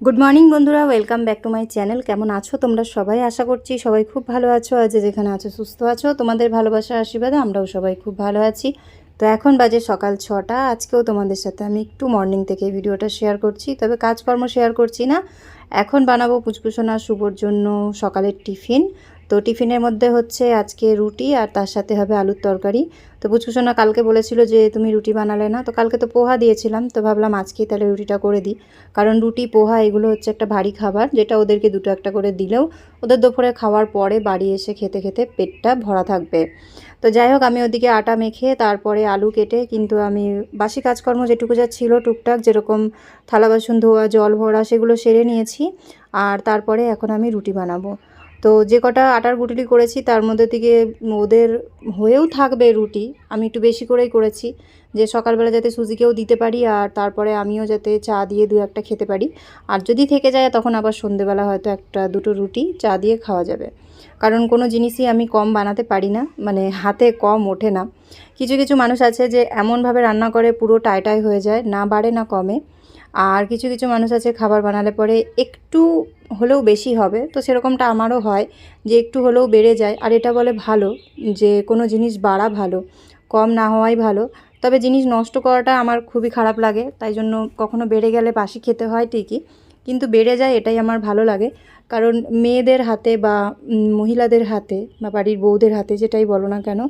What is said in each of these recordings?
Good morning বন্ধুরা। Welcome back to my channel কেমন আছো তোমরা সবাই? আশা করছি সবাই খুব ভালো আছো। আজ যেখানে আছো, সুস্থ আছো। তোমাদের ভালোবাসা আশীর্বাদে আমরাও সবাই খুব ভালো আছি। তো এখন বাজে সকাল ছটা। আজকেও তোমাদের সাথে আমি একটু মর্নিং থেকে ভিডিওটা শেয়ার করছি। তবে কাজকর্ম শেয়ার করছি না। এখন বানাবো পুচকুসোনা শুভর জন্য সকালের টিফিন। তো টিফিনের মধ্যে হচ্ছে আজকে রুটি আর তার সাথে হবে আলুর তরকারি। তো পুচকুসোনা কালকে বলেছিল যে তুমি রুটি বানালে না, তো কালকে তো পোহা দিয়েছিলাম, তো ভাবলাম আজকেই তাহলে রুটিটা করে দিই। কারণ রুটি, পোহা এগুলো হচ্ছে একটা ভারী খাবার, যেটা ওদেরকে দুটো একটা করে দিলেও ওদের দুপুরে খাওয়ার পরে বাড়ি এসে খেতে খেতে পেটটা ভরা থাকবে। তো যাই হোক, আমি ওদিকে আটা মেখে তারপরে আলু কেটে কিন্তু আমি বাসি কাজকর্ম যেটুকু যা ছিল টুকটাক, যেরকম থালা বাসন ধোয়া, জল ভরা, সেগুলো সেরে নিয়েছি। আর তারপরে এখন আমি রুটি বানাবো। তো যে কটা আটার গুটলি করেছি, তার মধ্যে থেকে ওদের হয়েও থাকবে রুটি। আমি একটু বেশি করেই করেছি, যে সকালবেলা যাতে সুজিকেও দিতে পারি আর তারপরে আমিও যাতে চা দিয়ে দু একটা খেতে পারি। আর যদি থেকে যায়, তখন আবার সন্ধেবেলা হয়তো একটা দুটো রুটি চা দিয়ে খাওয়া যাবে। কারণ কোনো জিনিসই আমি কম বানাতে পারি না মানে হাতে কম ওঠে না। কিছু কিছু মানুষ আছে যে এমনভাবে রান্না করে পুরো টাইটাই হয়ে যায়, না বাড়ে না কমে। আর কিছু কিছু মানুষ আছে খাবার বানালে পরে একটু হলেও বেশি হবে, তো সেরকমটা আমারও হয় যে একটু হলেও বেড়ে যায়। আর এটা বলে ভালো যে কোনো জিনিস বাড়া ভালো, কম না হওয়াই ভালো। তবে জিনিস নষ্ট করাটা আমার খুবই খারাপ লাগে, তাই জন্য কখনো বেড়ে গেলে বাসি খেতে হয় ঠিকই, কিন্তু বেড়ে যায় এটাই আমার ভালো লাগে। কারণ মেয়েদের হাতে বা মহিলাদের হাতে বা বাড়ির বউদের হাতে যেটাই বলো না কেন,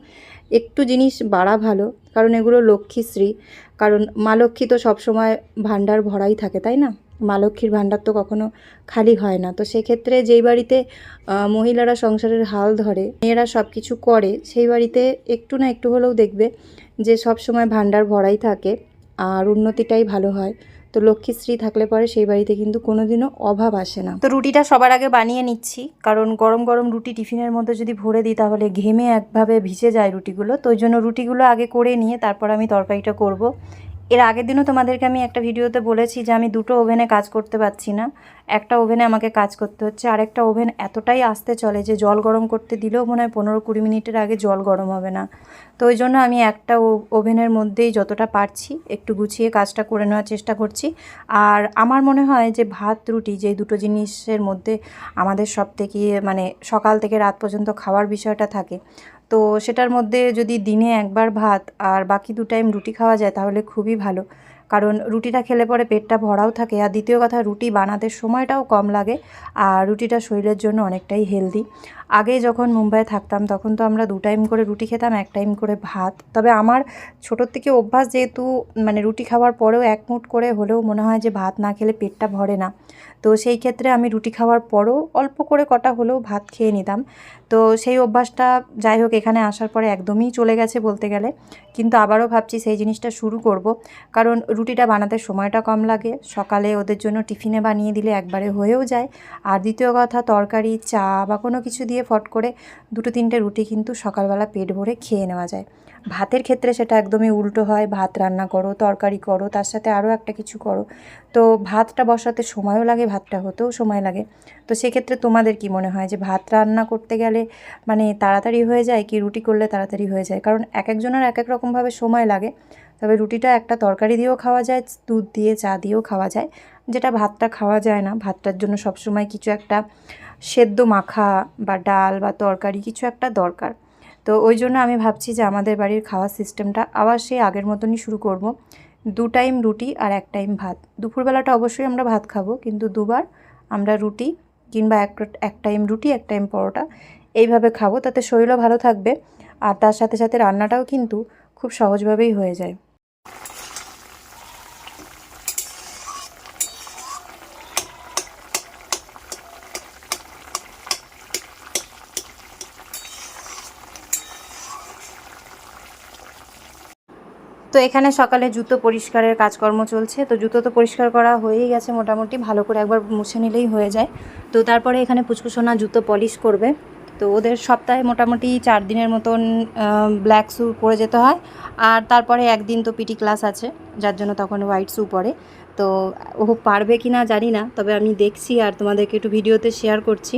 একটু জিনিস বাড়া ভালো। কারণ এগুলো লক্ষ্মীশ্রী কারণ মা লক্ষ্মী তো সবসময় ভাণ্ডার ভরাই থাকে, তাই না? মা লক্ষ্মীর ভাণ্ডার তো কখনো খালি হয় না। তো সেক্ষেত্রে যেই বাড়িতে মহিলারা সংসারের হাল ধরে, মেয়েরা সব কিছু করে, সেই বাড়িতে একটু না একটু হলেও দেখবে যে সব সময় ভাণ্ডার ভরাই থাকে, আর উন্নতিটাই ভালো হয়। তো লক্ষ্মীশ্রী থাকলে পরে সেই বাড়িতে কিন্তু কোনোদিনও অভাব আসে না। তো রুটিটা সবার আগে বানিয়ে নিচ্ছি, কারণ গরম গরম রুটি টিফিনের মধ্যে যদি ভরে দিই তাহলে ঘেমে একভাবে ভিজে যায় রুটিগুলো। তো ওই জন্য রুটিগুলো আগে করে নিয়ে তারপর আমি তরকারিটা করব। এর আগের দিনও তোমাদেরকে আমি একটা ভিডিওতে বলেছি যে আমি দুটো ওভেনে কাজ করতে পারছি না। একটা ওভেনে আমাকে কাজ করতে হচ্ছে, আর একটা ওভেন এতটাই আসতে চলে যে জল গরম করতে দিলেও মনে হয় পনেরো কুড়ি মিনিটের আগে জল গরম হবে না। তো ওই জন্য আমি একটা ওভেনের মধ্যেই যতটা পারছি একটু গুছিয়ে কাজটা করে নেওয়ার চেষ্টা করছি। আর আমার মনে হয় যে ভাত, রুটি যে দুটো জিনিসের মধ্যে আমাদের সব থেকে মানে সকাল থেকে রাত পর্যন্ত খাওয়ার বিষয়টা থাকে তো সেটার মধ্যে যদি দিনে একবার ভাত আর বাকি দু টাইম রুটি খাওয়া যায় তাহলে খুবই ভালো। কারণ রুটিটা খেলে পরে পেটটা ভরাও থাকে। আর দ্বিতীয় কথা, রুটি বানাতে সময়টাও কম লাগে আর রুটিটা শরীরের জন্য অনেকটাই হেলদি আগে যখন মুম্বাইয়ে থাকতাম, তখন তো আমরা দু টাইম করে রুটি খেতাম, এক টাইম করে ভাত। তবে আমার ছোটোর থেকে অভ্যাস যেহেতু মানে রুটি খাওয়ার পরেও এক মুঠ করে হলেও মনে হয় যে ভাত না খেলে পেটটা ভরে না। তো সেই ক্ষেত্রে আমি রুটি খাওয়ার পরও অল্প করে কটা হলেও ভাত খেয়ে নিতাম। তো সেই অভ্যাসটা যাই হোক, এখানে আসার পরে একদমই চলে গেছে বলতে গেলে। কিন্তু আবারও ভাবছি সেই জিনিসটা শুরু করব। কারণ রুটিটা বানাতে সময়টা কম লাগে, সকালে ওদের জন্য টিফিনে বানিয়ে দিলে একবারে হয়েও যায়। আর দ্বিতীয় কথা, তরকারি, চা বা কোনো কিছু দিয়ে ফট করে দুটো তিনটে রুটি কিন্তু সকালবেলা পেট ভরে খেয়ে নেওয়া যায়। ভাতের ক্ষেত্রে সেটা একদমই উল্টো হয়, ভাত রান্না করো, তরকারি করো, তার সাথে আরও একটা কিছু করো। তো ভাতটা বসাতে সময়ও লাগে, ভাতটা হতেও সময় লাগে। তো সেক্ষেত্রে তোমাদের কি মনে হয় যে ভাত রান্না করতে গেলে মানে তাড়াতাড়ি হয়ে যায় কি রুটি করলে তাড়াতাড়ি হয়ে যায়? কারণ এক একজনের এক এক রকমভাবে সময় লাগে। তবে রুটিটা একটা তরকারি দিয়েও খাওয়া যায়, দুধ দিয়ে, চা দিয়েও খাওয়া যায়। যেটা ভাতটা খাওয়া যায় না, ভাতটার জন্য সবসময় কিছু একটা সেদ্ধ মাখা বা ডাল বা তরকারি কিছু একটা দরকার। তো ওই জন্য আমি ভাবছি যে আমাদের বাড়ির খাওয়ার সিস্টেমটা আবার সেই আগের মতনই শুরু করব। দু টাইম রুটি আর এক টাইম ভাত। দুপুরবেলাটা অবশ্যই আমরা ভাত খাব, কিন্তু দুবার আমরা রুটি কিংবা এক এক টাইম রুটি, এক টাইম পরোটা এইভাবে খাব তাতে শরীরও ভালো থাকবে। আর তার সাথে সাথে রান্নাটাও কিন্তু খুব সহজভাবেই হয়ে যায়। তো এখানে সকালে জুতো পরিষ্কারের কাজকর্ম চলছে। তো জুতো তো পরিষ্কার করা হয়েই গেছে মোটামুটি, ভালো করে একবার মুছে নিলেই হয়ে যায়। তো তারপরে এখানে পুচকুসোনা জুতো পলিশ করবে। তো ওদের সপ্তাহে মোটামুটি চার দিনের মতন ব্ল্যাক শ্যু পরে যেতে হয়। আর তারপরে একদিন তো পিটি ক্লাস আছে, যার জন্য তখন হোয়াইট শ্যু পরে। তো ও পারবে কি না জানি না, তবে আমি দেখছি আর তোমাদেরকে একটু ভিডিওতে শেয়ার করছি।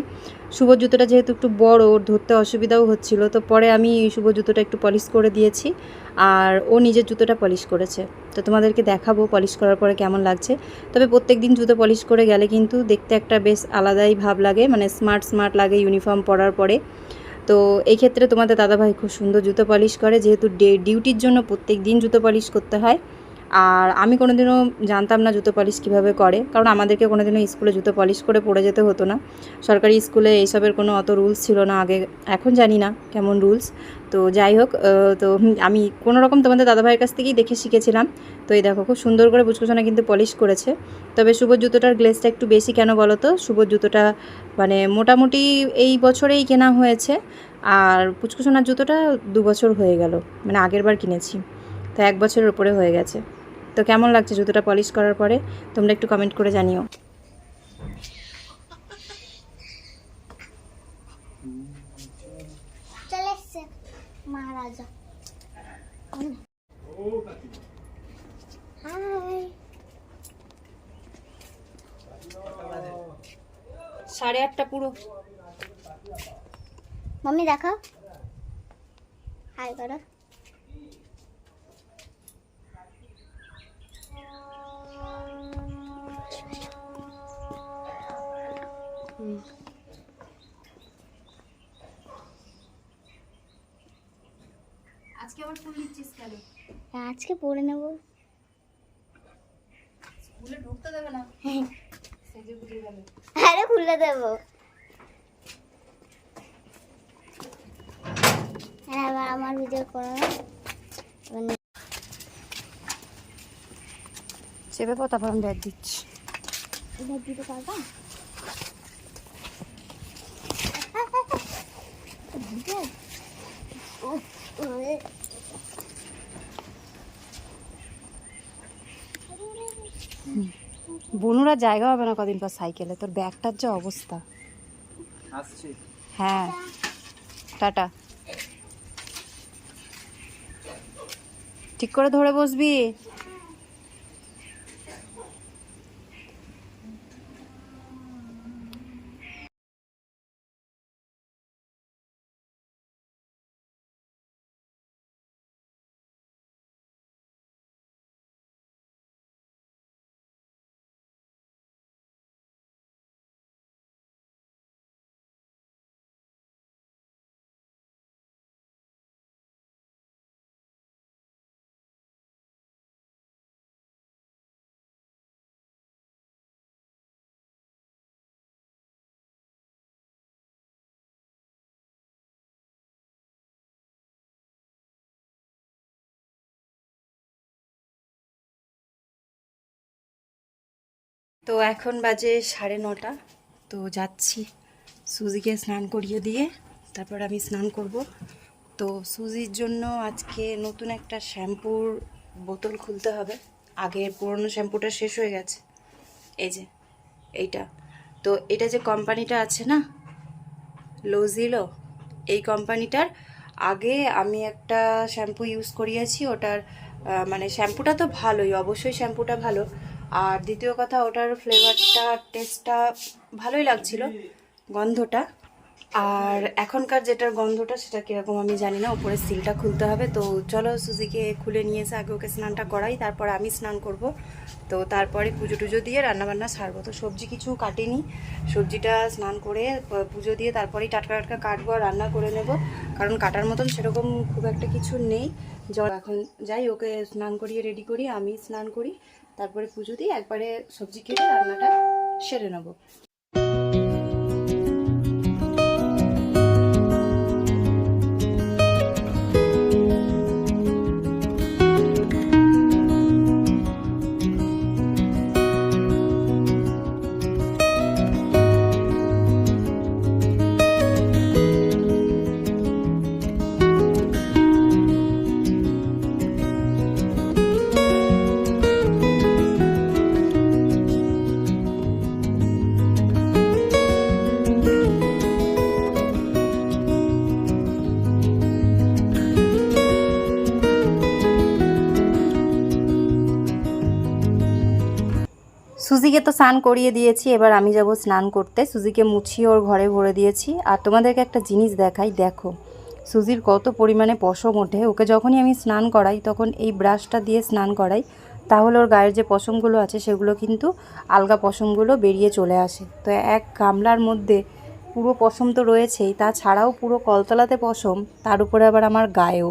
শুভ জুতোটা যেহেতু একটু বড়, ওর ধরতে অসুবিধাও হচ্ছিল, তো পরে আমি শুভ জুতোটা একটু পলিশ করে দিয়েছি আর ও নিজের জুতোটা পলিশ করেছে। তো তোমাদেরকে দেখাবো পলিশ করার পরে কেমন লাগছে। তবে প্রত্যেক দিন জুতো পলিশ করে গেলে কিন্তু দেখতে একটা বেশ আলাদাই ভাব লাগে মানে স্মার্ট স্মার্ট লাগে ইউনিফর্ম পরার পরে। তো এই ক্ষেত্রে তোমাদের দাদাভাই খুব সুন্দর জুতো পলিশ করে, যেহেতু ডে ডিউটির জন্য প্রত্যেক দিন জুতো পলিশ করতে হয়। আর আমি কোনোদিনও জানতাম না জুতো পলিশ কীভাবে করে, কারণ আমাদেরকে কোনোদিনও স্কুলে জুতো পলিশ করে পড়ে যেতে হতো না। সরকারি স্কুলে এইসবের কোনো অত রুলস ছিল না আগে, এখন জানি না কেমন রুলস তো যাই হোক তো আমি কোনো রকম তোমাদের দাদাভাইয়ের কাছ থেকেই দেখে শিখেছিলাম। তো এই দেখো, খুব সুন্দর করে পুচকুসোনা কিন্তু পলিশ করেছে। তবে শুভ জুতোটার গ্লেসটা একটু বেশি কেন বলো তো? শুভ জুতোটা মানে মোটামুটি এই বছরেই কেনা হয়েছে। আর পুচকুসোনার জুতোটা দু বছর হয়ে গেল মানে আগের বার কিনেছি। তো এক বছরের উপরে হয়ে গেছে। তো কেমন লাগছে জুতোটা পলিশ করার পরে? তোমরা একটু কমেন্ট করে জানিও। সাড়ে আটটা পুরো। মাম্মি দেখাও। হাই করো। আবার ফুল নিচ্ছিস কেন? আজকে পড়ে নেব। স্কুলে ঢুকতে দেবে না? সেজে গুজে গেলে আরে খুলে দেবো। হ্যাঁ আমার ভিডিও করো চেপে পো তারপর আমি ব্যাগ দিচ্ছি। এবার দিতে পারবা ও, ওরে। বনুরা জায়গা হবে না কদিন পর সাইকেলে। তোর ব্যাগটার যে অবস্থা। হ্যাঁ। টাটা। ঠিক করে ধরে বসবি। তো এখন বাজে সাড়ে নটা। তো যাচ্ছি সুজিকে স্নান করিয়ে দিয়ে, তারপর আমি স্নান করব। তো সুজির জন্য আজকে নতুন একটা শ্যাম্পুর বোতল খুলতে হবে। আগে পুরনো শ্যাম্পুটা শেষ হয়ে গেছে। এই যে, এইটা। তো এটা যে কোম্পানিটা আছে না লোজিলো এই কোম্পানিটার, আগে আমি একটা শ্যাম্পু ইউজ করিয়েছি। ওটার মানে শ্যাম্পুটা তো ভালোই, অবশ্যই শ্যাম্পুটা ভালো। আর দ্বিতীয় কথা, ওটার ফ্লেভারটা টেস্টটা ভালোই লাগছিল, গন্ধটা। আর এখনকার যেটার গন্ধটা, সেটা কীরকম আমি জানি না উপরে সিলটা খুলতে হবে। তো চলো সুজিকে খুলে নিয়ে এসে আগে ওকে স্নানটা করাই, তারপর আমি স্নান করব। তো তারপরে পুজো টুজো দিয়ে রান্নাবান্না সারবো। তো সবজি কিছু কাটিনি। সবজিটা স্নান করে পুজো দিয়ে তারপরেই টাটকা টাটকা কাটবো আর রান্না করে নেব। কারণ কাটার মতন সেরকম খুব একটা কিছু নেই। জল এখন যাই, ওকে স্নান করিয়ে রেডি করি, আমি স্নান করি। তারপরে পুজো দিয়ে একবারে সবজি কেটে রান্নাটা সেরে নেব। সুজিকে তো স্নান করিয়ে দিয়েছি, এবার আমি যাব স্নান করতে। সুজিকে মুছিয়ে ওর ঘরে ভরে দিয়েছি। আর তোমাদেরকে একটা জিনিস দেখাই, দেখো, সুজির কত পরিমাণে পশম ওঠে। ওকে যখনই আমি স্নান করাই, তখন এই ব্রাশটা দিয়ে স্নান করাই, তাহলে ওর গায়ের যে পশমগুলো আছে, সেগুলো কিন্তু আলগা পশমগুলো বেরিয়ে চলে আসে। তো এক গামলার মধ্যে পুরো পশম তো রয়েছেই, তাছাড়াও পুরো কলতলাতে পশম, তার উপরে আবার আমার গায়েও।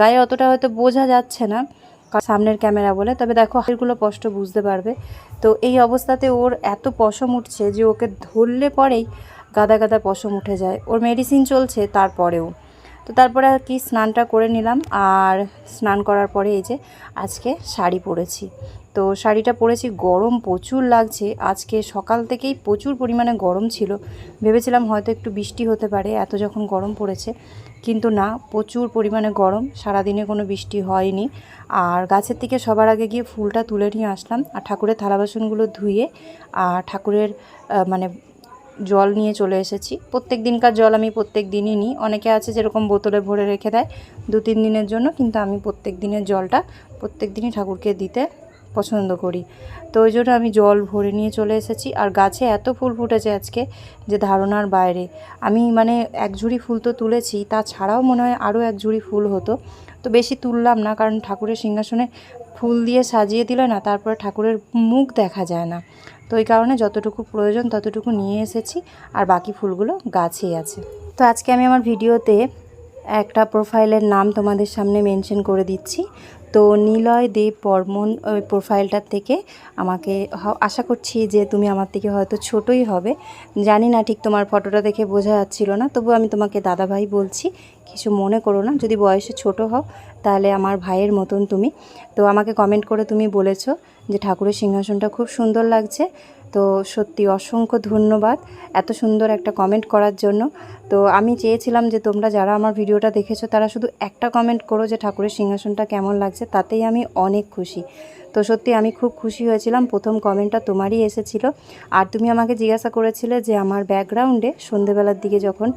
গায়ে অতটা হয়তো বোঝা যাচ্ছে না সামনের ক্যামেরা বলে। তবে দেখো, হাড়গুলো স্পষ্ট বুঝতে পারবে। তো এই অবস্থাতে ওর এত পশম উঠছে যে ওকে ধরলে পরেই গাদা গাদা পশম উঠে যায়। ওর মেডিসিন চলছে তারপরেও। তো তারপরে আর কি, স্নানটা করে নিলাম। আর স্নান করার পরে এই যে আজকে শাড়ি পরেছি। তো শাড়িটা পরেছি, গরম প্রচুর লাগছে। আজকে সকাল থেকেই প্রচুর পরিমাণে গরম ছিল। ভেবেছিলাম হয়তো একটু বৃষ্টি হতে পারে, এত যখন গরম পড়েছে। কিন্তু না, প্রচুর পরিমাণে গরম, সারাদিনে কোনো বৃষ্টি হয়নি। আর গাছের থেকে সবার আগে গিয়ে ফুলটা তুলে নিয়ে আসলাম, আর ঠাকুরের থালা বাসনগুলো ধুয়ে, আর ঠাকুরের মানে জল নিয়ে চলে এসেছি। প্রত্যেক দিনকার জল আমি প্রত্যেক দিনই নিই। অনেকে আছে যেরকম বোতলে ভরে রেখে দেয় দু তিন দিনের জন্য, কিন্তু আমি প্রত্যেক দিনের জলটা প্রত্যেক দিনই ঠাকুরকে দিতে পছন্দ করি। তো ওই জন্য আমি জল ভরে নিয়ে চলে এসেছি। আর গাছে এত ফুল ফুটেছে আজকে যে ধারণার বাইরে। আমি মানে এক ঝুড়ি ফুল তো তুলেছি, তাছাড়াও মনে হয় আরও এক ঝুড়ি ফুল হতো। তো বেশি তুললাম না, কারণ ঠাকুরের সিংহাসনে ফুল দিয়ে সাজিয়ে দিলে না, তারপরে ঠাকুরের মুখ দেখা যায় না। তো ওই কারণে যতটুকু প্রয়োজন ততটুকু নিয়ে এসেছি, আর বাকি ফুলগুলো গাছেই আছে। তো আজকে আমি আমার ভিডিওতে একটা প্রোফাইলের নাম তোমাদের সামনে মেনশন করে দিচ্ছি। তো নিলয় দেব বর্মন ওই প্রোফাইলটার থেকে আমাকে আশা করছি যে তুমি আমার থেকে হয়তো ছোটই হবে। জানি না ঠিক তোমার ফটোটা দেখে বোঝা যাচ্ছিল না তবু আমি তোমাকে দাদাভাই বলছি, কিছু মনে করো না। যদি বয়সে ছোট হও, তাহলে আমার ভাইয়ের মতন তুমি। তো আমাকে কমেন্ট করে তুমি বলেছ যে ঠাকুরের সিংহাসনটা খুব সুন্দর লাগছে। তো সত্যি অসংখ্য ধন্যবাদ এত সুন্দর একটা কমেন্ট করার জন্য। তো আমি চেয়েছিলাম যে তোমরা যারা আমার ভিডিওটা দেখেছ তারা শুধু একটা কমেন্ট করো যে ঠাকুরের সিংহাসনটা কেমন লাগছে, তাতেই আমি অনেক খুশি। তো সত্যি আমি খুব খুশি হয়েছিলাম। প্রথম কমেন্টটা তোমারই এসেছিল। আর তুমি আমাকে জিজ্ঞাসা করেছিলে যে আমার ব্যাকগ্রাউন্ডে সন্ধেবেলার দিকে যখন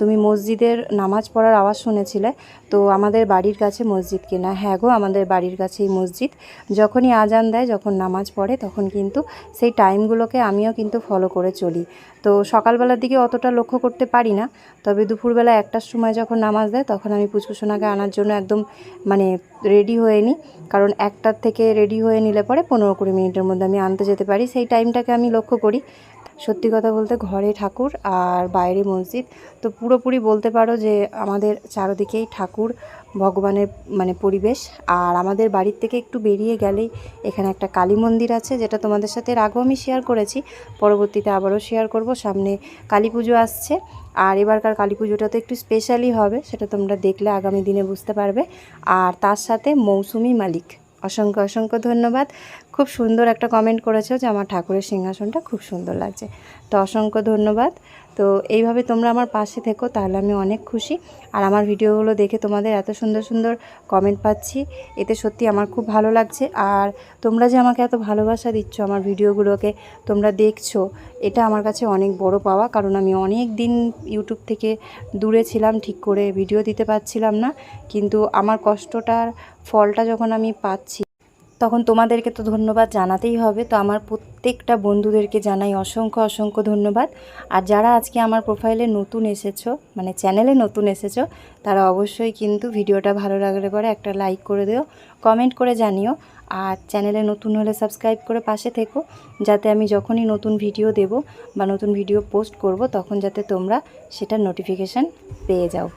তুমি মসজিদের নামাজ পড়ার আওয়াজ শুনেছিলে, তো আমাদের বাড়ির কাছে মসজিদ কিনা? হ্যাঁ গো, আমাদের বাড়ির কাছেই মসজিদ। যখনই আজান দেয়, যখন নামাজ পড়ে, তখন কিন্তু সেই টাইমগুলোকে আমিও কিন্তু ফলো করে চলি। তো সকালবেলার দিকে অতটা লক্ষ্য করতে পারি না। তবে দুপুরবেলা একটার সময় যখন নামাজ দেয়, তখন আমি পুচকুসোনাকে আনার জন্য একদম মানে রেডি হয়ে নিই। কারণ একটার থেকে রেডি হয়ে নিলে পরে পনেরো কুড়ি মিনিটের মধ্যে আমি আনতে যেতে পারি। সেই টাইমটাকে আমি লক্ষ্য করি। সত্যি কথা বলতে ঘরে ঠাকুর আর বাইরে মসজিদ। তো পুরোপুরি বলতে পারো যে আমাদের চারদিকেই ঠাকুর ভগবানের মানে পরিবেশ। আর আমাদের বাড়ির থেকে একটু বেরিয়ে গেলেই এখানে একটা কালী মন্দির আছে, যেটা তোমাদের সাথে আগেও আমি শেয়ার করেছি। পরবর্তীতে আবারও শেয়ার করব, সামনে কালী পুজো আসছে। আর এবারকার কালী পুজোটা তো একটু স্পেশালি হবে, সেটা তোমরা দেখলে আগামী দিনে বুঝতে পারবে। আর তার সাথে মৌসুমি মালিক, অসংখ্য অসংখ্য ধন্যবাদ। খুব সুন্দর একটা কমেন্ট করেছ যে আমার ঠাকুরের সিংহাসনটা খুব সুন্দর লাগছে। তো অসংখ্য ধন্যবাদ। তো এইভাবে তোমরা আমার পাশে থেকো, তাহলে আমি অনেক খুশি। আর আমার ভিডিওগুলো দেখে তোমাদের এত সুন্দর সুন্দর কমেন্ট পাচ্ছি, এতে সত্যি আমার খুব ভালো লাগছে। আর তোমরা যে আমাকে এত ভালোবাসা দিচ্ছ আমার ভিডিওগুলোকে, তোমরা দেখছ, এটা আমার কাছে অনেক বড় পাওয়া। কারণ আমি অনেক দিন ইউটিউব থেকে দূরে ছিলাম, ঠিক করে ভিডিও দিতে পারছিলাম না। কিন্তু আমার কষ্টটার ফলটা যখন আমি পাচ্ছি তখন তোমাদেরকে তো ধন্যবাদ জানাতেই হবে। তো আমার প্রত্যেকটা বন্ধুদেরকে জানাই অসংখ্য অসংখ্য ধন্যবাদ। আর যারা আজকে আমার প্রোফাইলে নতুন এসেছ মানে চ্যানেলে নতুন এসেছ, তারা অবশ্যই কিন্তু ভিডিওটা ভালো লাগলে পরে একটা লাইক করে দিও কমেন্ট করে জানিও। আর চ্যানেলে নতুন হলে সাবস্ক্রাইব করে পাশে থেকো, যাতে আমি যখনই নতুন ভিডিও দেব বা নতুন ভিডিও পোস্ট করব, তখন যাতে তোমরা সেটার নোটিফিকেশান পেয়ে যাও।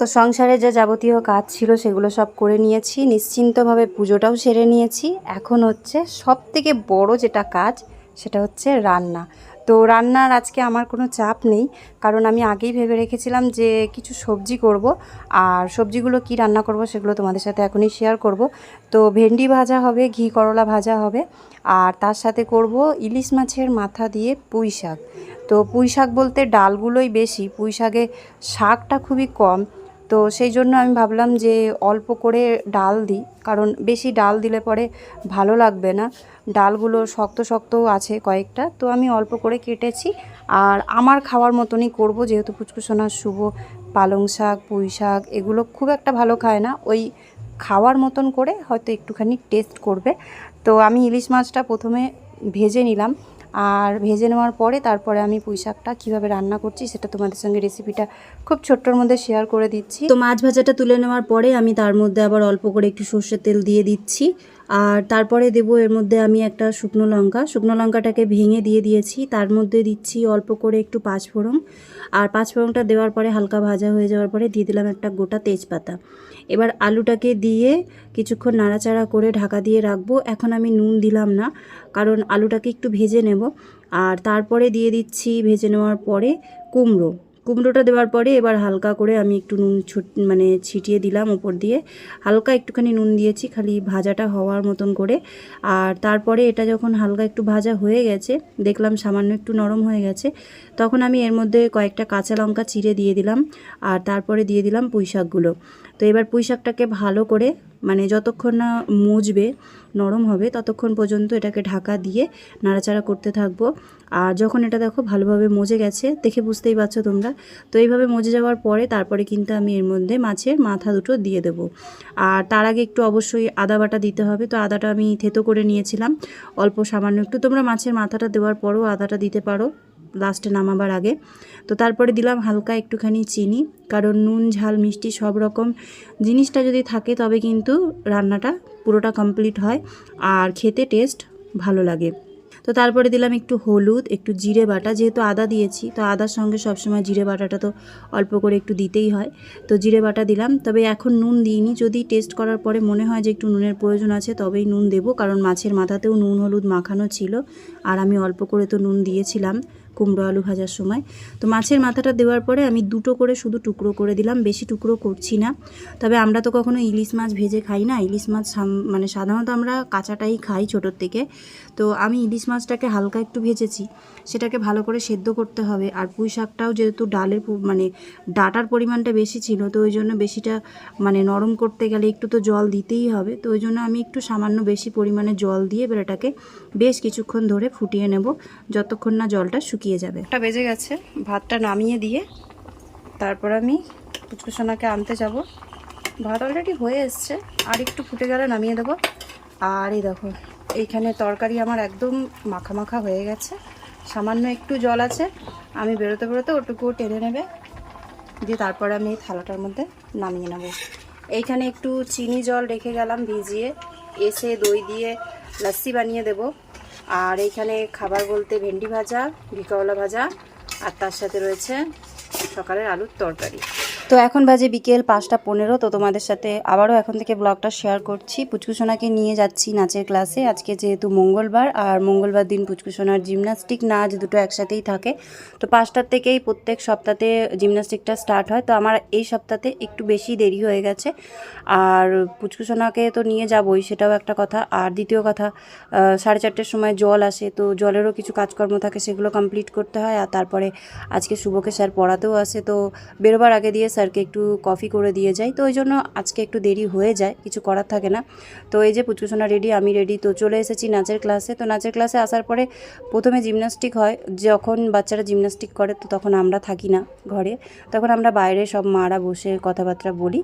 তো সংসারে যে যাবতীয় কাজ ছিল সেগুলো সব করে নিয়েছি, নিশ্চিন্তভাবে পুজোটাও সেরে নিয়েছি। এখন হচ্ছে সব থেকে বড় যেটা কাজ সেটা হচ্ছে রান্না। তো রান্নার আজকে আমার কোনো চাপ নেই, কারণ আমি আগেই ভেবে রেখেছিলাম যে কিছু সবজি করব, আর সবজিগুলো কি রান্না করব সেগুলো তোমাদের সাথে এখনই শেয়ার করব। তো ভেন্ডি ভাজা হবে, ঘি করলা ভাজা হবে, আর তার সাথে করব ইলিশ মাছের মাথা দিয়ে পুঁই শাক। তো পুঁই শাক বলতে ডালগুলোই বেশি, পুঁই শাকে শাকটা খুবই কম তো সেই জন্য আমি ভাবলাম যে অল্প করে ডাল দিই, কারণ বেশি ডাল দিলে পরে ভালো লাগবে না। ডালগুলো শক্ত শক্তও আছে কয়েকটা, তো আমি অল্প করে কেটেছি। আর আমার খাওয়ার মতনই করব, যেহেতু পুচকুসোনার শুভ, পালং শাক, পুঁই শাক, এগুলো খুব একটা ভালো খায় না। ওই খাওয়ার মতন করে হয়তো একটুখানি টেস্ট করবে। তো আমি ইলিশ মাছটা প্রথমে ভেজে নিলাম। আর ভেজে নেওয়ার পরে তারপরে আমি পুঁই শাকটা কীভাবে রান্না করছি সেটা তোমাদের সঙ্গে রেসিপিটা খুব ছোট্টর মধ্যে শেয়ার করে দিচ্ছি। তো মাছ ভাজাটা তুলে নেওয়ার পরে আমি তার মধ্যে আবার অল্প করে একটু সর্ষের তেল দিয়ে দিচ্ছি। আর তারপরে দেবো এর মধ্যে আমি একটা শুকনো লঙ্কা। শুকনো লঙ্কাটাকে ভেঙে দিয়ে দিয়েছি। তার মধ্যে দিচ্ছি অল্প করে একটু পাঁচফোড়ন। আর পাঁচফোড়নটা দেওয়ার পরে হালকা ভাজা হয়ে যাওয়ার পরে দিয়ে দিলাম একটা গোটা তেজপাতা। এবার আলুটাকে দিয়ে কিছুক্ষণ নাড়াচাড়া করে ঢাকা দিয়ে রাখব। এখন আমি নুন দিলাম না, কারণ আলুটাকে একটু ভেজে নেব। আর তারপরে দিয়ে দিচ্ছি ভেজে নেওয়ার পরে কুমড়ো। কুমড়োটা দেওয়ার পরে এবার হালকা করে আমি একটু নুন মানে ছিটিয়ে দিলাম উপর দিয়ে। হালকা একটুখানি নুন দিয়েছি, খালি ভাজাটা হওয়ার মতন করে। আর তারপরে এটা যখন হালকা একটু ভাজা হয়ে গেছে, দেখলাম সামান্য একটু নরম হয়ে গেছে, তখন আমি এর মধ্যে কয়েকটা কাঁচা লঙ্কা চিড়ে দিয়ে দিলাম। আর তারপরে দিয়ে দিলাম পুঁই শাকগুলো তো এবার পুঁই শাকটাকে ভালো করে মানে যতক্ষণ না মুজবে, নরম হবে, ততক্ষণ পর্যন্ত এটাকে ঢাকা দিয়ে নাড়াচাড়া করতে থাকব। আর যখন এটা দেখো ভালোভাবে মজে গেছে, দেখে বুঝতেই পারছ তোমরা। তো এইভাবে মজে যাওয়ার পরে তারপরে কিন্তু আমি এর মধ্যে মাছের মাথা দুটো দিয়ে দেবো। আর তার আগে একটু অবশ্যই আদা বাটা দিতে হবে। তো আদাটা আমি থেতো করে নিয়েছিলাম, অল্প সামান্য একটু। তোমরা মাছের মাথাটা দেওয়ার পরও আদাটা দিতে পারো। লাস্টে নামাবার আগে। তো তারপরে দিলাম হালকা একটুখানি চিনি, কারণ নুন, ঝাল, মিষ্টি সব রকম জিনিসটা যদি থাকে তবে কিন্তু রান্নাটা পুরোটা কমপ্লিট হয় আর খেতে টেস্ট ভালো লাগে। তো তারপরে দিলাম একটু হলুদ, একটু জিরে বাটা, যেহেতু আদা দিয়েছি, তো আদার সঙ্গে সবসময় জিরে বাটাটা তো অল্প করে একটু দিতেই হয়। তো জিরে বাটা দিলাম, তবে এখন নুন দিইনি, যদি টেস্ট করার পরে মনে হয় যে একটু নুনের প্রয়োজন আছে তবেই নুন দেবো, কারণ মাছের মাথাতেও নুন হলুদ মাখানো ছিল, আর আমি অল্প করে তো নুন দিয়েছিলাম। কুমড়ো আলু ভাজার সময়। তো মাছের মাথাটা দেওয়ার পরে আমি দুটো করে শুধু টুকরো করে দিলাম, বেশি টুকরো করছি না। তবে আমরা তো কখনো ইলিশ মাছ ভেজে খাই না, ইলিশ মাছ মানে সাধারণত আমরা কাঁচাটাই খাই ছোটোর থেকে। তো আমি ইলিশ মাছটাকে হালকা একটু ভেজেছি, সেটাকে ভালো করে সেদ্ধ করতে হবে। আর পুঁই শাকটাও যেহেতু ডালের মানে ডাটার পরিমাণটা বেশি ছিল, তো ওই জন্য বেশিটা মানে নরম করতে গেলে একটু তো জল দিতেই হবে। তো ওই জন্য আমি একটু সামান্য বেশি পরিমাণে জল দিয়ে এবার এটাকে বেশ কিছুক্ষণ ধরে ফুটিয়ে নেব, যতক্ষণ না জলটা শুকিয়ে যাবে। একটা বেজে গেছে, ভাতটা নামিয়ে দিয়ে তারপর আমি পুচকুসোনাকে আনতে যাব। ভাত অলরেডি হয়ে এসছে, আর একটু ফুটে গেলে নামিয়ে দেবো। আর এই দেখো, এইখানে তরকারি আমার একদম মাখা মাখা হয়ে গেছে। সামান্য একটু জল আছে, আমি বেরোতে বেরোতে ওটুকুও টেনে নেবে। দিয়ে তারপরে আমি এই থালাটার মধ্যে নামিয়ে নেব। এইখানে একটু চিনি জল রেখে গেলাম, ভিজিয়ে এসে দই দিয়ে লস্যি বানিয়ে দেব। আর এইখানে খাবার বলতে ভেন্ডি ভাজা ভিকাওয়ালা ভাজা, আর তার সাথে রয়েছে সকালের আলুর তরকারি। তো এখন বাজে বিকেল পাঁচটা পনেরো, তো তোমাদের সাথে আবারও এখন থেকে ব্লগটা শেয়ার করছি। পুচকুসোনাকে নিয়ে যাচ্ছি নাচের ক্লাসে আজকে যেহেতু মঙ্গলবার, আর মঙ্গলবার দিন পুচকুসোনার জিমনাস্টিক নাচ দুটো একসাথেই থাকে। তো পাঁচটার থেকেই প্রত্যেক সপ্তাহে জিমনাস্টিকটা স্টার্ট হয়। তো আমার এই সপ্তাহে একটু বেশি দেরি হয়ে গেছে। আর পুচকুসোনাকে তো নিয়ে যাবই, সেটাও একটা কথা। আর দ্বিতীয় কথা সাড়ে চারটের সময় জল আসে, তো জলেরও কিছু কাজকর্ম থাকে, সেগুলো কমপ্লিট করতে হয়। আর তারপরে আজকে শুভকে স্যার পড়াতেও আসে। তো বেরোবার আগে দিয়ে স্যারকে একটু কফি করে দিয়ে যাই। তো ওই জন্য আজকে একটু দেরি হয়ে যায়, কিছু করার থাকে না। তো এই যে পুচকুসোনা রেডি, আমি রেডি। তো চলে এসেছি নাচের ক্লাসে। তো নাচের ক্লাসে আসার পরে প্রথমে জিমনাস্টিক হয়। যখন বাচ্চারা জিমনাস্টিক করে, তো তখন আমরা থাকি না ঘরে। তখন আমরা বাইরে সব মারা বসে কথাবার্তা বলি।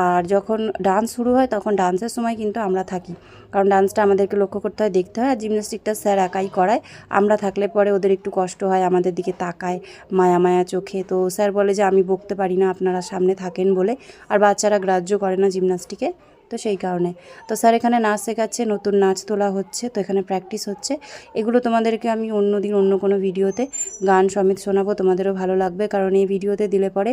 আর যখন ডান্স শুরু হয়, তখন ডান্সের সময় কিন্তু আমরা থাকি। কারণ ডান্সটা আমাদেরকে লক্ষ্য করতে হয়, দেখতে হয়। আর জিমনাস্টিকটা স্যার একাই করায়। আমরা থাকলে পরে ওদের একটু কষ্ট হয়, আমাদের দিকে তাকায় মায়া মায়া চোখে। তো স্যার বলে যে, আমি বকতে পারি না আপনারা সামনে থাকেন বলে, আর বাচ্চারা গ্রাহ্য করে না জিমনাস্টিকে, তো সেই কারণে। তো স্যার, এখানে নাচ শেখাচ্ছে, নতুন নাচ তোলা হচ্ছে, তো এখানে প্র্যাকটিস হচ্ছে। এগুলো তোমাদেরকে আমি অন্য দিন অন্য কোনো ভিডিওতে গান সমেত শোনাবো, তোমাদেরও ভালো লাগবে, কারণ এই ভিডিওতে দিলে পরে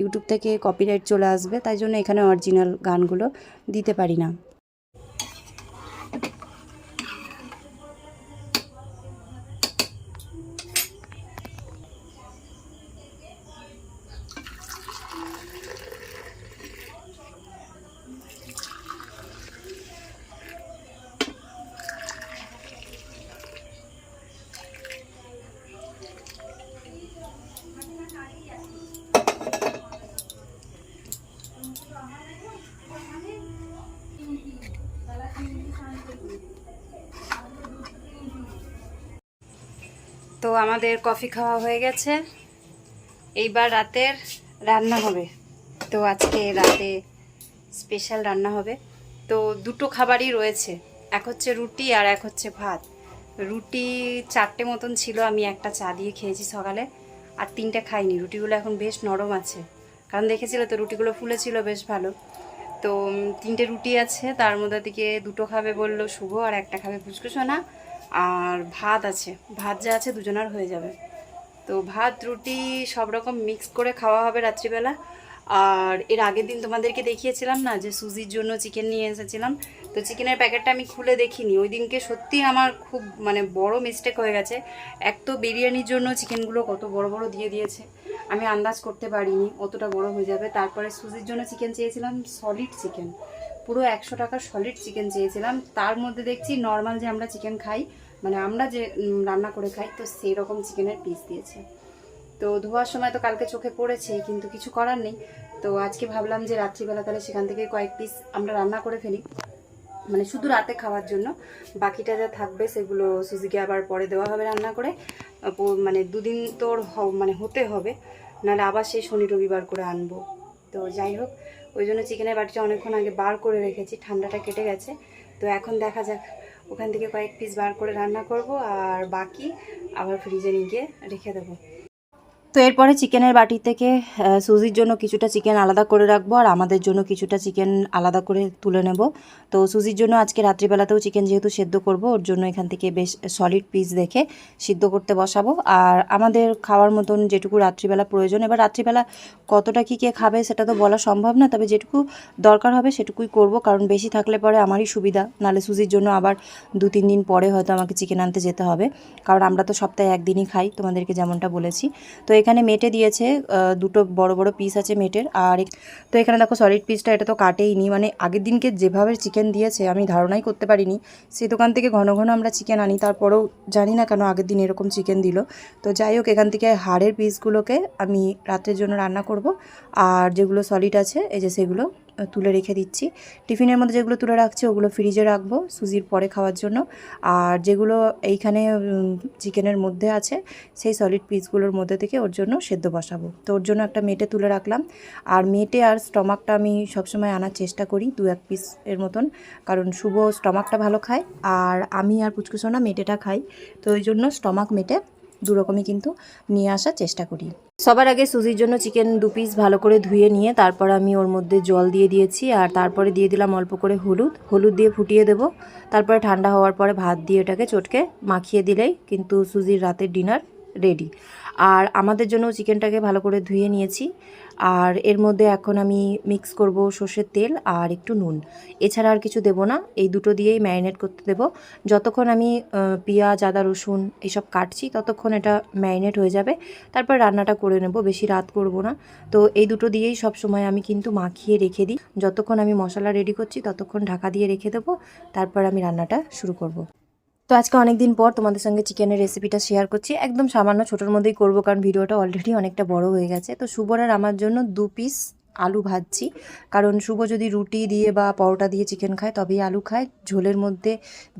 ইউটিউব থেকে কপিরাইট চলে আসবে, তাই জন্য এখানে অরিজিনাল গানগুলো দিতে পারি না। আমাদের কফি খাওয়া হয়ে গেছে। এইবার রাতের রান্না হবে। তো আজকে রাতে স্পেশাল রান্না হবে। তো দুটো খাবারই রয়েছে। এক হচ্ছে রুটি আর এক হচ্ছে ভাত। রুটি চারটে মতন ছিল, আমি একটা চা দিয়ে খেয়েছি সকালে। আর তিনটে খাইনি। রুটিগুলো এখন বেশ নরম আছে। কারণ দেখেছিল তো, রুটিগুলো ফুলেছিল বেশ ভালো। তো তিনটে রুটি আছে, তার মধ্যে থেকে দুটো খাবে বলল শুভ আর একটা খাবে পুচকুসোনা আর ভাত আছে। ভাত যা আছে দুজনার হয়ে যাবে। তো ভাত, রুটি সব রকম মিক্স করে খাওয়া হবে রাত্রিবেলা। আর এর আগের দিন তোমাদেরকে দেখিয়েছিলাম না যে সুজির জন্য চিকেন নিয়ে এসেছিলাম। তো চিকেনের প্যাকেটটা আমি খুলে দেখিনি। ওই দিনকে সত্যি আমার খুব মানে বড় মিস্টেক হয়ে গেছে। এক তো বিরিয়ানির জন্য চিকেনগুলো কত বড় বড় দিয়ে দিয়েছে। আমি আন্দাজ করতে পারিনি অতটা বড় হয়ে যাবে। তারপরে সুজির জন্য চিকেন চেয়েছিলাম সলিড চিকেন পুরো একশো টাকা সলিড চিকেন চেয়েছিলাম। তার মধ্যে দেখছি নর্মাল যে আমরা চিকেন খাই মানে আমরা যে রান্না করে খাই, তো সেই রকম চিকেনের পিস দিয়েছে। তো ধোয়ার সময় তো কালকে চোখে পড়েছে কিন্তু কিছু করার নেই। তো আজকে ভাবলাম যে রাত্রিবেলা তাহলে সেখান থেকে কয়েক পিস আমরা রান্না করে ফেলি। মানে শুধু রাতে খাওয়ার জন্য। বাকিটা যা থাকবে সেগুলো সুজিকে আবার পরে দেওয়া হবে রান্না করে। মানে দুদিন তোর মানে হতে হবে। নাহলে আবার সেই শনি রবিবার করে আনব। তো যাই হোক ওই জন্য চিকেনের বাটিটা অনেকক্ষণ আগে বার করে রেখেছি, ঠান্ডাটা কেটে গেছে। তো এখন দেখা যাক, ওখান থেকে কয়েক পিস বার করে রান্না করব আর বাকি আবার ফ্রিজে নিয়ে গিয়ে রেখে দেবো। তো এরপরে চিকেনের বাটি থেকে সুজির জন্য কিছুটা চিকেন আলাদা করে রাখব আর আমাদের জন্য কিছুটা চিকেন আলাদা করে তুলে নেব। তো সুজির জন্য আজকে রাত্রিবেলাতেও চিকেন যেহেতু সেদ্ধ করব, ওর জন্য এখান থেকে বেশ সলিড পিস দেখে সিদ্ধ করতে বসাবো। আর আমাদের খাওয়ার মতন যেটুকু রাত্রিবেলা প্রয়োজন, এবার রাত্রিবেলা কতটা কী কে খাবে সেটা তো বলা সম্ভব না, তবে যেটুকু দরকার হবে সেটুকুই করব, কারণ বেশি থাকলে পরে আমারই সুবিধা নালে সুজির জন্য আবার দু তিন দিন পরে হয়তো আমাকে চিকেন আনতে যেতে হবে। কারণ আমরা তো সপ্তাহে একদিনই খাই, তোমাদেরকে যেমনটা বলেছি। তো এখানে মেটে দিয়েছে দুটো বড় বড় পিস আছে মেটের, আর তো এখানে দেখো সলিড পিসটা এটা তো কাটেইনি মানে আগের দিনকে যেভাবে চিকেন দিয়েছে আমি ধারণাই করতে পারিনি। সেই দোকান থেকে ঘন ঘন আমরা চিকেন আনি, তারপরেও জানি না কেন আগের দিন এরকম চিকেন দিল। তো যাই হোক, এখান থেকে হাড়ের পিসগুলোকে আমি রাতের জন্য রান্না করব, আর যেগুলো সলিড আছে, এই যে সেগুলো তুলে রেখে দিচ্ছি। টিফিনের মধ্যে যেগুলো তুলে রাখছি, ওগুলো ফ্রিজে রাখব সুজির পরে খাওয়ার জন্য। আর যেগুলো এইখানে চিকেনের মধ্যে আছে, সেই সলিড পিসগুলোর মধ্যে থেকে ওর জন্য সেদ্ধ বসাবো। তো ওর জন্য একটা মেটে তুলে রাখলাম। আর মেটে আর স্টমাকটা আমি সবসময় আনার চেষ্টা করি, দু এক পিস এর মতন। কারণ শুভ স্টমাকটা ভালো খায়, আর আমি আর পুচকুসোনা মেটেটা খাই। তো ওই জন্য স্টমাক মেটে দু রকমই কিন্তু নিয়ে আসার চেষ্টা করি। সবার আগে সুজির জন্য চিকেন দু পিস ভালো করে ধুয়ে নিয়ে তারপর আমি ওর মধ্যে জল দিয়ে দিয়েছি আর তারপরে দিয়ে দিলাম অল্প করে হলুদ। হলুদ দিয়ে ফুটিয়ে দেব। তারপরে ঠান্ডা হওয়ার পরে ভাত দিয়ে এটাকে চটকে মাখিয়ে দিলেই কিন্তু সুজির রাতের ডিনার রেডি আর আমাদের জন্য চিকেনটাকে ভালো করে ধুয়ে নিয়েছি। আর এর মধ্যে এখন আমি মিক্স করব সর্ষের তেল আর একটু নুন। এছাড়া আর কিছু দেবো না, এই দুটো দিয়েই ম্যারিনেট করতে দেবো। যতক্ষণ আমি পেঁয়াজ, আদা, রসুন এসব কাটছি, ততক্ষণ এটা ম্যারিনেট হয়ে যাবে। তারপর রান্নাটা করে নেব, বেশি রাত করব না। তো এই দুটো দিয়েই সব সময় আমি কিন্তু মাখিয়ে রেখে দিই। যতক্ষণ আমি মশলা রেডি করছি, ততক্ষণ ঢাকা দিয়ে রেখে দেবো। তারপর আমি রান্নাটা শুরু করব। তো আজকে অনেক দিন পর তোমাদের সঙ্গে চিকেনের রেসিপিটা শেয়ার করছি। একদম সামান্য ছোটোর মধ্যেই করব, কারণ ভিডিওটা অলরেডি অনেকটা বড় হয়ে গেছে। তো সুবরার আমার জন্য দু পিস আলু ভাজছি। কারণ শুভ যদি রুটি দিয়ে বা পরোটা দিয়ে চিকেন খায়, তবেই আলু খায়। ঝোলের মধ্যে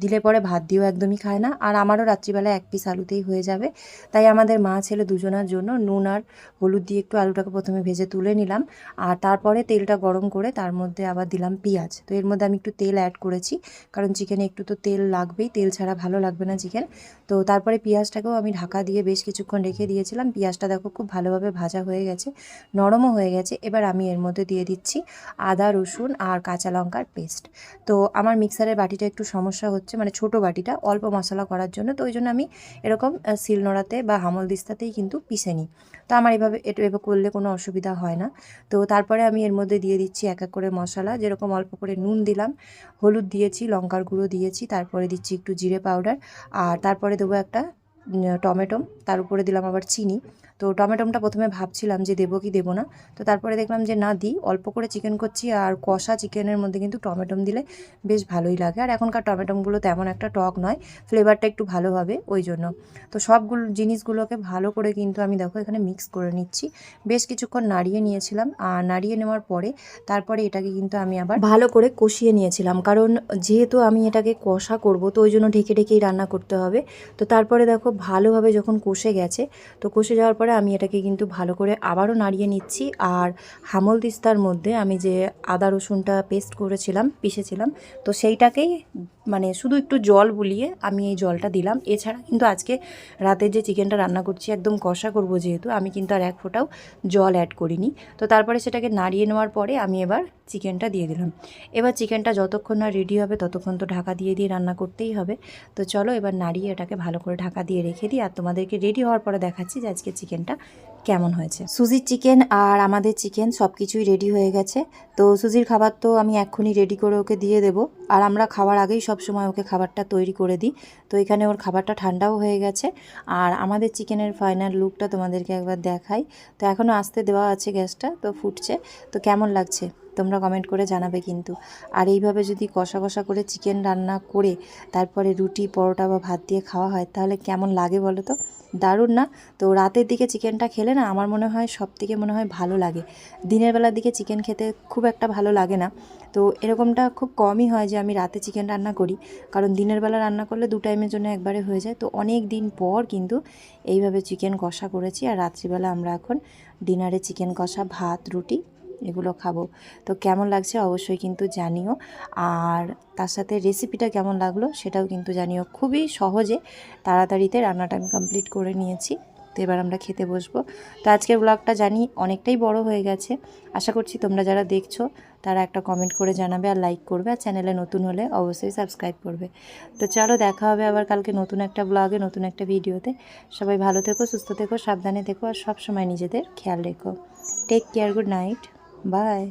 দিলে পরে ভাত দিয়েও একদমই খায় না। আর আমারও রাত্রিবেলা এক পিস আলুতেই হয়ে যাবে। তাই আমাদের মা, ছেলে দুজনার জন্য নুন আর হলুদ দিয়ে একটু আলুটাকে প্রথমে ভেজে তুলে নিলাম। আর তারপরে তেলটা গরম করে তার মধ্যে আবার দিলাম পেঁয়াজ। তো এর মধ্যে আমি একটু তেল অ্যাড করেছি। কারণ চিকেনে একটু তো তেল লাগবেই, তেল ছাড়া ভালো লাগবে না চিকেন তো তারপরে পেঁয়াজটাকেও আমি ঢাকা দিয়ে বেশ কিছুক্ষণ রেখে দিয়েছিলাম। পেঁয়াজটা দেখো খুব ভালোভাবে ভাজা হয়ে গেছে, নরমও হয়ে গেছে। এবার আমি আমি এর মধ্যে দিয়ে দিচ্ছি আদা, রসুন আর কাঁচা লঙ্কার পেস্ট তো আমার মিক্সারের বাটিটা একটু সমস্যা হচ্ছে মানে ছোট বাটিটা অল্প মশলা করার জন্য, তো ওই জন্য আমি এরকম শিলনোড়াতে বা হামল দিস্তাতেই কিন্তু পিষে নিই। তো আমার এভাবে, এটা, এভাবে করলে কোনো অসুবিধা হয় না। তো তারপরে আমি এর মধ্যে দিয়ে দিচ্ছি এক এক করে মশলা, যেরকম অল্প করে নুন দিলাম, হলুদ দিয়েছি, লঙ্কার গুঁড়ো দিয়েছি, তারপরে দিচ্ছি একটু জিরে পাউডার, আর তারপরে দেবো একটা টমেটো, তার উপরে দিলাম আবার চিনি। তো টমেটোমটা প্রথমে ভাবছিলাম যে দেবো কি দেবো না। তো তারপরে দেখলাম যে না, দিই। অল্প করে চিকেন করছি আর কষা চিকেনের মধ্যে কিন্তু টমেটোম দিলে বেশ ভালোই লাগে। আর এখনকার টমেটোমগুলো তেমন একটা টক নয় ফ্লেভারটা একটু ভালো হবে ওই জন্য। তো সবগুলো জিনিসগুলোকে ভালো করে কিন্তু আমি দেখো এখানে মিক্স করে নিচ্ছি। বেশ কিছুক্ষণ নাড়িয়ে নিয়েছিলাম। আর নাড়িয়ে নেওয়ার পরে তারপরে এটাকে কিন্তু আমি আবার ভালো করে কষিয়ে নিয়েছিলাম। কারণ যেহেতু আমি এটাকে কষা করব, তো ওই জন্য ঢেকে ঢেকেই রান্না করতে হবে। তো তারপরে দেখো ভালোভাবে যখন কষে গেছে, তো কষে যাওয়ার পরে আমি এটাকে কিন্তু ভালো করে আবারও নাড়িয়ে নিচ্ছি। আর হামল দিস্তার মধ্যে আমি যে আদা রসুনটা পেস্ট করেছিলাম, পিষেছিলাম, তো সেইটাকেই মানে শুধু একটু জল বুলিয়ে আমি এই জলটা দিলাম। এছাড়া কিন্তু আজকে রাতে যে চিকেনটা রান্না করছি একদম কষা করব যেহেতু, আমি কিন্তু আর এক ফোঁটাও জল অ্যাড করিনি। তো তারপরে সেটাকে নাড়িয়ে নেওয়ার পরে আমি এবার চিকেনটা দিয়ে দিলাম। এবার চিকেনটা যতক্ষণ না রেডি হবে ততক্ষণ তো ঢাকা দিয়ে দিয়ে রান্না করতেই হবে। তো চলো এবার নাড়িয়ে এটাকে ভালো করে ঢাকা দিয়ে রেখে দিই, আর তোমাদেরকে রেডি হওয়ার পরে দেখাচ্ছি যে আজকে চিকেনটা কেমন হয়েছে। সুজির চিকেন আর আমাদের চিকেন সব কিছুই রেডি হয়ে গেছে। তো সুজির খাবার তো আমি এক্ষুনি রেডি করে ওকে দিয়ে দেবো। আর আমরা খাওয়ার আগেই সব সময় ওকে খাবারটা তৈরি করে দিই। তো এখানে ওর খাবারটা ঠান্ডাও হয়ে গেছে। আর আমাদের চিকেনের ফাইনাল লুকটা তোমাদেরকে একবার দেখাই। তো এখনও আসতে দেওয়া আছে গ্যাসটা, তো ফুটছে। তো কেমন লাগছে? তোমরা কমেন্ট করে জানাবে কিন্তু। আর এইভাবে যদি কষা কষা করে চিকেন রান্না করে তারপরে রুটি, পরোটা বা ভাত দিয়ে খাওয়া হয়, তাহলে কেমন লাগে বলো তো? দারুণ না? তো রাতের দিকে চিকেনটা খেলে না আমার মনে হয় সব থেকে মনে হয় ভালো লাগে। দিনের বেলার দিকে চিকেন খেতে খুব একটা ভালো লাগে না। তো এরকমটা খুব কমই হয় যে আমি রাতে চিকেন রান্না করি। কারণ দিনের বেলা রান্না করলে দু টাইমের জন্য একবারে হয়ে যায়। তো অনেক দিন পর কিন্তু এইভাবে চিকেন কষা করেছি। আর রাত্রিবেলা আমরা এখন ডিনারে চিকেন কষা, ভাত, রুটি এগুলো খাব। তো কেমন লাগছে অবশ্যই কিন্তু জানিও। আর তার সাথে রেসিপিটা কেমন লাগল সেটাও কিন্তু জানিও। খুবই সহজে তাড়াতাড়িতে রান্নাটা আমি কমপ্লিট করে নিয়েছি। তো এবার আমরা খেতে বসবো। তো আজকের ব্লগটা জানি অনেকটাই বড় হয়ে গেছে। আশা করছি তোমরা যারা দেখছ তারা একটা কমেন্ট করে জানাবে আর লাইক করবে। আর চ্যানেলে নতুন হলে অবশ্যই সাবস্ক্রাইব করবে। তো চলো দেখা হবে আবার কালকে নতুন একটা ব্লগে নতুন একটা ভিডিওতে সবাই ভালো থেকো, সুস্থ থেকো, সাবধানে থেকো আর সব সময় নিজেদের খেয়াল রেখো। Take care good night Bye.